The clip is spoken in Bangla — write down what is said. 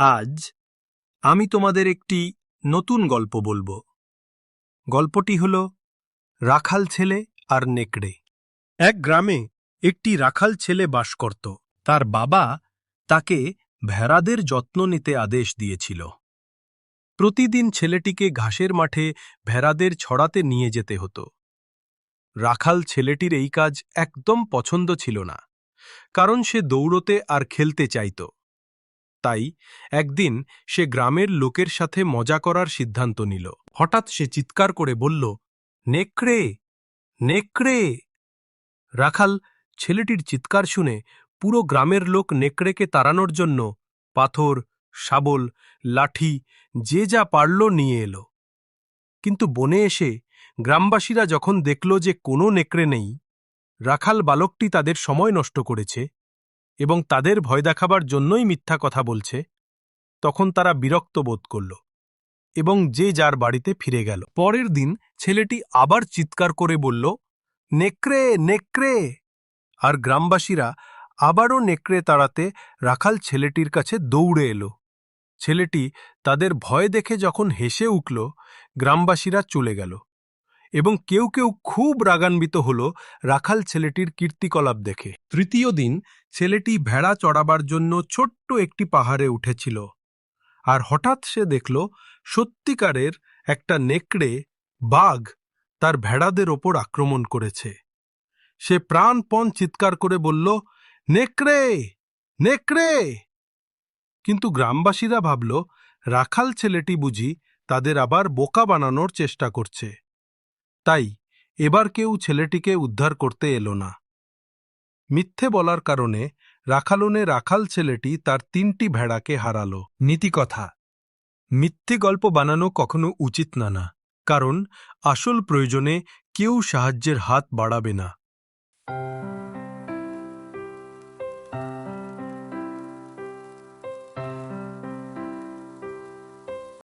আজ আমি তোমাদের একটি নতুন গল্প বলব। গল্পটি হল রাখাল ছেলে আর নেকড়ে। এক গ্রামে একটি রাখাল ছেলে বাস করত। তার বাবা তাকে ভেড়াদের যত্ন নিতে আদেশ দিয়েছিল। প্রতিদিন ছেলেটিকে ঘাসের মাঠে ভেড়াদের ছড়াতে নিয়ে যেতে হতো। রাখাল ছেলেটির এই কাজ একদম পছন্দ ছিল না, কারণ সে দৌড়তে আর খেলতে চাইত। তাই একদিন সে গ্রামের লোকের সাথে মজা করার সিদ্ধান্ত নিল। হঠাৎ সে চিৎকার করে বলল, নেকড়ে নেকড়ে! রাখাল ছেলেটির চিৎকার শুনে পুরো গ্রামের লোক নেকড়েকে তাড়ানোর জন্য পাথর, শাবল, লাঠি, যে যা পারল নিয়ে এলো। কিন্তু বনে এসে গ্রামবাসীরা যখন দেখল যে কোনো নেকড়ে নেই, রাখাল বালকটি তাদের সময় নষ্ট করেছে। এবং তাদের ভয় দেখাবার জন্যই মিথ্যা কথা বলছে, তখন তারা বিরক্ত বোধ করল এবং যে যার বাড়িতে ফিরে গেল। পরের দিন ছেলেটি আবার চিৎকার করে বলল, নেকড়ে নেকড়ে! আর গ্রামবাসীরা আবারও নেকড়ে তাড়াতে রাখাল ছেলেটির কাছে দৌড়ে এলো। ছেলেটি তাদের ভয় দেখে যখন হেসে উঠল, গ্রামবাসীরা চলে গেল। এবং কেউ কেউ খুব রাগান্বিত হল রাখাল ছেলেটির কীর্তিকলাপ দেখে। তৃতীয় দিন ছেলেটি ভেড়া চড়াবার জন্য ছোট্ট একটি পাহাড়ে উঠেছিল আর হঠাৎ সে দেখল সত্যিকারের একটা নেকড়ে বাঘ তার ভেড়াদের ওপর আক্রমণ করেছে। সে প্রাণপণ চিৎকার করে বলল, নেকড়ে! নেকড়ে! কিন্তু গ্রামবাসীরা ভাবল, রাখাল ছেলেটি বুঝি তাদের আবার বোকা বানানোর চেষ্টা করছে। তাই এবার কেউ ছেলেটিকে উদ্ধার করতে এল না। মিথ্যে বলার কারণে রাখালনে রাখাল ছেলেটি তার তিনটি ভেড়াকে হারাল। নীতিকথা, মিথ্যে গল্প বানানো কখনো উচিত না না, কারণ আসল প্রয়োজনে কেউ সাহায্যের হাত বাড়াবে না।